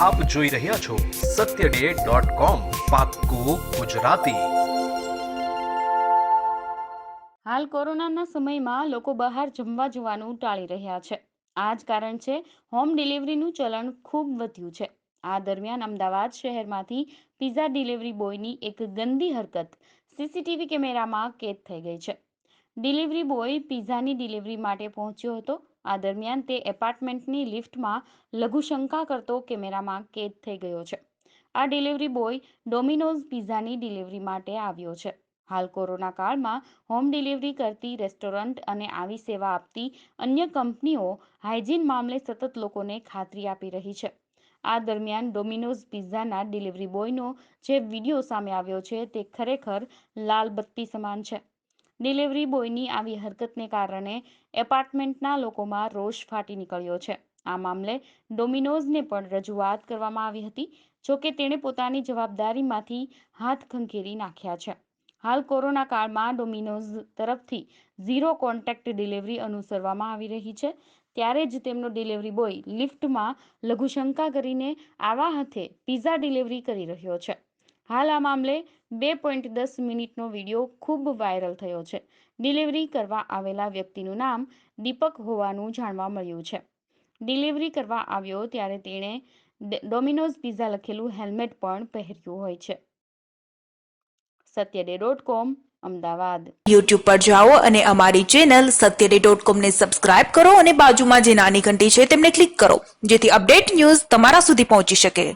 આપ જોઈ રહ્યા છો સત્ય ડોટ કોમ પાક્કું ગુજરાતી. હાલ કોરોનાના સમયમાં લોકો બહાર જમવા જવાનું ટાળી રહ્યા છે. આ જ કારણ છે, હોમ ડિલિવરીનું ચલણ ખૂબ વધ્યું છે. આ દરમિયાન અમદાવાદ શહેરમાંથી પિઝા ડિલિવરી બોયની એક ગંદી હરકત સીસીટીવી કેમેરામાં કેદ થઈ ગઈ છે. ડિલિવરી બોય પિઝાની ડિલિવરી માટે પહોંચ્યો હતો આ દરમિયાન તે એપાર્ટમેન્ટની લિફ્ટમાં લઘુશંકા કરતો કેમેરામાં કેદ થઈ ગયો છે. આ ડિલિવરી બોય ડોમિનોઝ પિઝાની ડિલિવરી માટે આવ્યો છે. હાલ કોરોના કાળમાં હોમ ડિલિવરી કરતી રેસ્ટોરન્ટ અને આવી સેવા આપતી અન્ય કંપનીઓ હાઇજીન મામલે સતત લોકોને ખાતરી આપી રહી છે. આ દરમિયાન ડોમિનોઝ પિઝાના ડિલિવરી બોયનો જે વીડિયો સામે આવ્યો છે તે ખરેખર લાલ બત્તી સમાન છે. ડિલિવરી બોયની આવી હરકતને કારણે એપાર્ટમેન્ટના લોકોમાં રોષ ફાટી નીકળ્યો છે. આ મામલે ડોમિનોઝને પણ રજૂઆત કરવામાં આવી હતી જોકે તેણે પોતાની જવાબદારીમાંથી હાથ ખંખેરી નાખ્યા છે. હાલ કોરોના કાળમાં ડોમિનોઝ તરફથી ઝીરો કોન્ટેક્ટ ડિલિવરી અનુસરવામાં આવી રહી છે, ત્યારે જ તેમનો ડિલિવરી બોય લિફ્ટમાં લઘુશંકા કરીને આવા હાથે પિઝા ડિલિવરી કરી રહ્યો છે. હાલ આ મામલે બે પોઈન્ટ દસ મિનિટનો વીડિયો ખૂબ વાયરલ થયો છે. ડિલિવરી કરવા આવેલા વ્યક્તિનું નામ દીપક હોવાનું જાણવા મળ્યું છે. ડિલિવરી કરવા આવ્યો ત્યારે તેણે ડોમિનોઝ પિઝા લખેલું હેલ્મેટ પણ પહેર્યું હોય છે. સત્યડે ડોટ કોમ, અમદાવાદ. યુટ્યુબ પર જાઓ અને અમારી ચેનલ સત્યડે ડોટ કોમને સબસ્ક્રાઇબ કરો અને બાજુમાં જે નાની ઘંટી છે તેમને ક્લિક કરો, જેથી અપડેટ ન્યૂઝ તમારા સુધી પહોંચી શકે.